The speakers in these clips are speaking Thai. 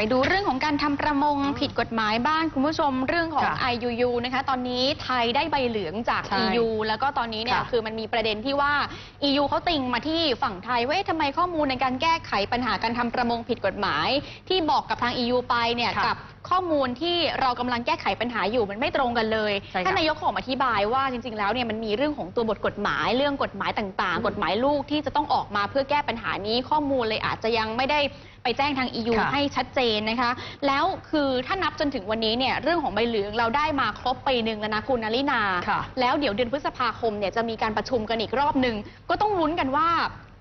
ไปดูเรื่องของการทำประมงผิดกฎหมายบ้างคุณผู้ชมเรื่องของค่ะ IUU นะคะตอนนี้ไทยได้ใบเหลืองจากใช่ EU แล้วก็ตอนนี้เนี่ยค่ะคือมันมีประเด็นที่ว่า EU เขาติงมาที่ฝั่งไทยว่าเอ๊ะทำไมข้อมูลในการแก้ไขปัญหาการทำประมงผิดกฎหมาย ที่บอกกับทาง EU ไปเนี่ยค่ะกับข้อมูลที่เรากำลังแก้ไขปัญหาอยู่มันไม่ตรงกันเลยใช่ค่ะท่านนายกขออธิบายว่าจริง ๆ แล้วเนี่ยมันมีเรื่องของตัวบทกฎหมาย เรื่องกฎหมายต่างอืมๆกฎหมายลูกที่จะต้องออกมาเพื่อแก้ปัญหานี้ข้อมูลเลยอาจจะยังไม่ได้ไปแจ้งทาง EU ค่ะ ให้ชัดเจนนะคะ แล้วคือถ้านับจนถึงวันนี้เนี่ยเรื่องของใบเหลืองเราได้มาครบปีหนึ่งแล้วนะคุณนลินา ค่ะ แล้วเดี๋ยวเดือนพฤษภาคมเนี่ยจะมีการประชุมกันอีกรอบหนึ่งก็ต้องลุ้นกันว่า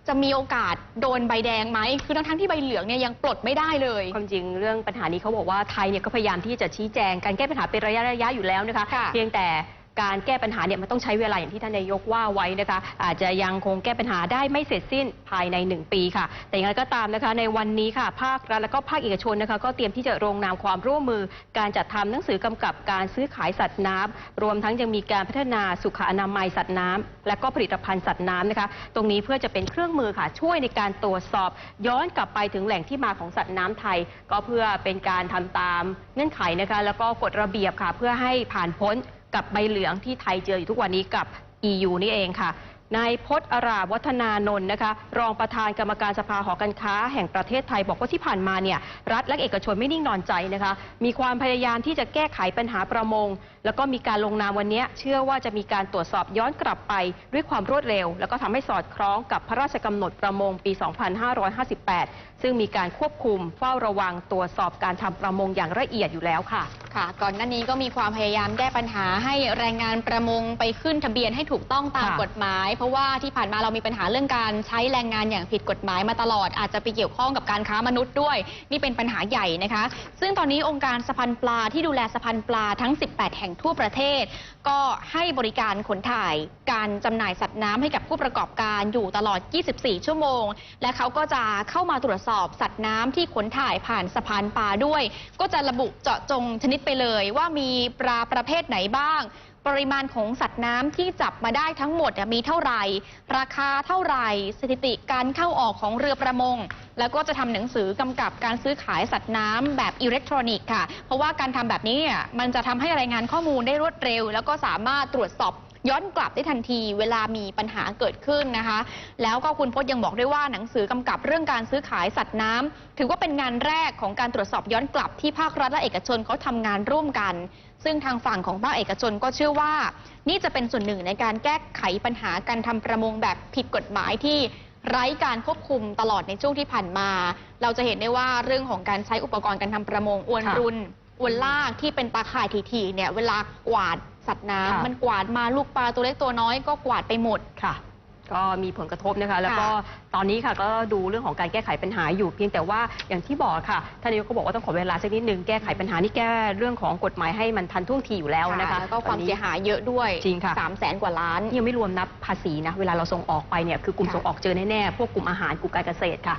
จะมีโอกาสโดนใบแดงไหมคือทั้งๆที่ใบเหลืองเนี่ยยังปลดไม่ได้เลย ความจริงเรื่องปัญหานี้เขาบอกว่าไทยเนี่ยก็พยายามที่จะชี้แจงการแก้ปัญหาเป็นระยะระยะอยู่แล้วนะคะ ค่ะเพียงแต่ การแก้ปัญหาเนี่ยมันต้องใช้เวลาอย่างที่ท่านนายกว่าไว้นะคะ อาจจะยังคงแก้ปัญหาได้ไม่เสร็จสิ้นภายใน 1 ปีค่ะ แต่อย่างไรก็ตามนะคะในวันนี้ค่ะ ภาครัฐและก็ภาคเอกชนนะคะก็เตรียมที่จะลงนามความร่วมมือ การจัดทำหนังสือกำกับการซื้อขายสัตว์น้ำรวมทั้งยังมีการพัฒนาสุขอนามัยสัตว์น้ำและก็ผลิตภัณฑ์สัตว์น้ำนะคะ ตรงนี้เพื่อจะเป็นเครื่องมือค่ะ ช่วยในการตรวจสอบ ย้อนกลับไปถึงแหล่งที่มาของสัตว์น้ำไทย ก็เพื่อเป็นการทำตามเงื่อนไขนะคะแล้วก็กฎระเบียบค่ะ เพื่อให้ผ่านพ้น กับใบเหลืองที่ไทยเจออยู่ทุกวันนี้กับ EU นี่เองค่ะนายพจน์อราวัฒนานนท์นะคะ รองประธานกรรมการสภาหอการค้า แห่งประเทศไทยบอกว่าที่ผ่านมาเนี่ยรัฐและเอกชนไม่นิ่งนอนใจนะคะ มีความพยายามที่จะแก้ไขปัญหาประมง แล้วก็มีการลงนามวันนี้ เชื่อว่าจะมีการตรวจสอบย้อนกลับไปด้วยความรวดเร็ว แล้วก็ทำให้สอดคล้องกับพระราชกำหนดประมงปี 2558 ซึ่งมีการควบคุมเฝ้าระวังตรวจสอบการทำประมงอย่างละเอียดอยู่แล้วค่ะ ค่ะ ก่อนหน้านี้ก็มีความพยายามแก้ปัญหาให้แรงงานประมงไปขึ้นทะเบียนให้ถูกต้องตามค่ะกฎหมาย เพราะว่าที่ผ่านมาเรามีปัญหาเรื่องการใช้แรงงานอย่างผิดกฎหมายมาตลอดอาจจะไปเกี่ยวข้องกับการค้ามนุษย์ด้วย นี่เป็นปัญหาใหญ่นะคะ ซึ่งตอนนี้องค์การสะพานปลาที่ดูแลสะพานปลาทั้ง 18 แห่งทั่วประเทศ ก็ให้บริการขนถ่ายการจำหน่ายสัตว์น้ำให้กับผู้ประกอบการอยู่ตลอด 24 ชั่วโมง และเขาก็จะเข้ามาตรวจสอบสัตว์น้ำที่ขนถ่ายผ่านสะพานปลาด้วย ก็จะระบุเจาะจงชนิดไปเลยว่ามีปลาประเภทไหนบ้าง ปริมาณของสัตว์น้ำที่จับมาได้ทั้งหมดเนี่ยมีเท่าไหร่ ราคาเท่าไหร่ สถิติการเข้าออกของเรือประมง แล้วก็จะทำหนังสือกำกับการซื้อขายสัตว์น้ำแบบอิเล็กทรอนิกส์ค่ะ เพราะว่าการทำแบบนี้เนี่ยมันจะทำให้รายงานข้อมูลได้รวดเร็ว แล้วก็สามารถตรวจสอบ ย้อนกลับได้ทันทีเวลามีปัญหาเกิดขึ้นนะคะ แล้วก็คุณพจน์ยังบอกด้วยว่าหนังสือกำกับเรื่องการซื้อขายสัตว์น้ำถือว่าเป็นงานแรกของการตรวจสอบย้อนกลับที่ภาครัฐและเอกชนเขาทำงานร่วมกัน ซึ่งทางฝั่งของภาคเอกชนก็เชื่อว่า นี่จะเป็นส่วนหนึ่งในการแก้ไขปัญหาการทำประมงแบบผิดกฎหมายที่ไร้การควบคุมตลอดในช่วงที่ผ่านมา เราจะเห็นได้ว่าเรื่องของการใช้อุปกรณ์การทำประมงอวนรุนอวนลากที่เป็นตาข่ายถี่ๆเนี่ยเวลากวาด สัตว์น้ำค่ะ มันกวาดมาลูกปลาตัวเล็กตัวน้อยก็กวาดไปหมด ค่ะ ก็มีผลกระทบนะคะ แล้วก็ค่ะตอนนี้ค่ะก็ดูเรื่องของการแก้ไขปัญหาอยู่เพียงแต่ว่าอย่างที่บอกค่ะท่านนายกก็บอกว่าต้องขอเวลาสักนิดนึงแก้ไขปัญหานี่แก้เรื่องของกฎหมายให้มันทันท่วงทีอยู่แล้วนะคะแล้วก็ความตอนนี้ เสียหายเยอะด้วยจริงค่ะ สามแสนกว่าล้าน ยังไม่รวมนับภาษีนะ เวลาเราส่งออกไปเนี่ยคือกลุ่มค่ะ ส่งออกเจอแน่ๆพวกกลุ่มอาหารกลุ่มการเกษตรค่ะ